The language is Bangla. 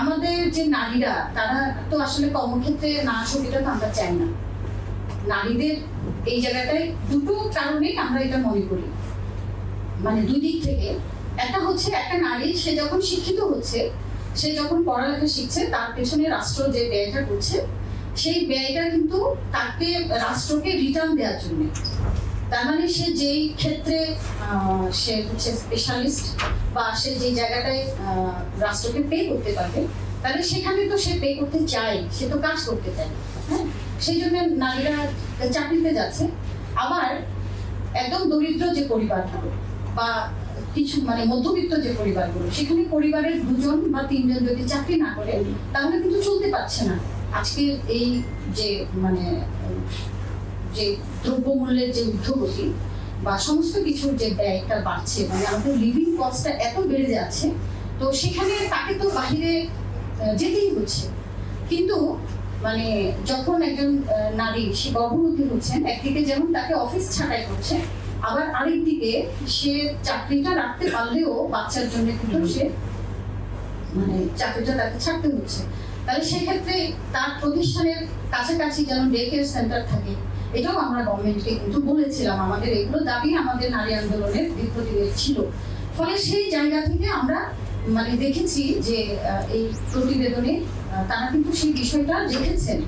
আমাদের যে নারীরা, তারা তো আসলে কর্মক্ষেত্রে না এটা তো আমরা চাই না। নারীদের এই জায়গাটায় দুটো কারণেই আমরা এটা মনে করি। মানে দুই দিক থেকে, একটা হচ্ছে একটা নারী, সে যখন শিক্ষিত হচ্ছে, সে যখন পড়ালেখা শিখছে, তার পেছনে রাষ্ট্র যে ব্যয়টা করছে, সেই ব্যয়টা কিন্তু তাকে রাষ্ট্রকে রিটার্ন দেওয়ার জন্য। তার মানে সে যেই ক্ষেত্রে সে হচ্ছে স্পেশালিস্ট বা সে যে জায়গাটায় রাষ্ট্রকে পে করতে পারবে, তাহলে সেখানে তো সে পে করতে চায়, সে তো কাজ করতে চায় হ্যাঁ? সেই জন্য নারীরা চাকরিতে যাচ্ছে। আবার একদম দরিদ্র যে পরিবারগুলো বা কিছু মানে মধ্যবিত্ত যে পরিবারগুলো, সেখানে পরিবারের দুজন বা তিনজন যদি চাকরি না করে, তাহলে কিন্তু চলতে পারছে না। আজকে এই যে মানে যে দ্রব্যমূল্যের যে ঊর্ধ্বগতি বা সমস্ত কিছুর যে ব্যয়টা বাড়ছে মানে আমাদের লিভিং কস্টটা এত বেড়ে যাচ্ছে, তো সেখানে তাকে তো বাহিরে যেতেই হচ্ছে। কিন্তু মানে যখন একজন নারী, সে গর্ভবতী হচ্ছেন, একদিকে যেমন তাকে অফিস ছাঁটাই করছে, আবার আরেকদিকে সে চাকরিটা রাখতে পারলেও বাচ্চার জন্য কিন্তু সে মানে চাকরিটা তাকে ছাড়তে হচ্ছে। তাহলে সেক্ষেত্রে তার প্রতিষ্ঠানের কাছাকাছি যেন ডে কেয়ার সেন্টার থাকে এটাও আমরা গভর্নমেন্টকে কিন্তু বলেছিলাম, আমাদের এগুলো দাবি আমাদের নারী আন্দোলনের বিপ্রতিবেদ ছিল। ফলে সেই জায়গা থেকে আমরা মানে দেখেছি যে এই প্রতিবেদনে তারা কিন্তু সেই বিষয়টা রেখেছেন।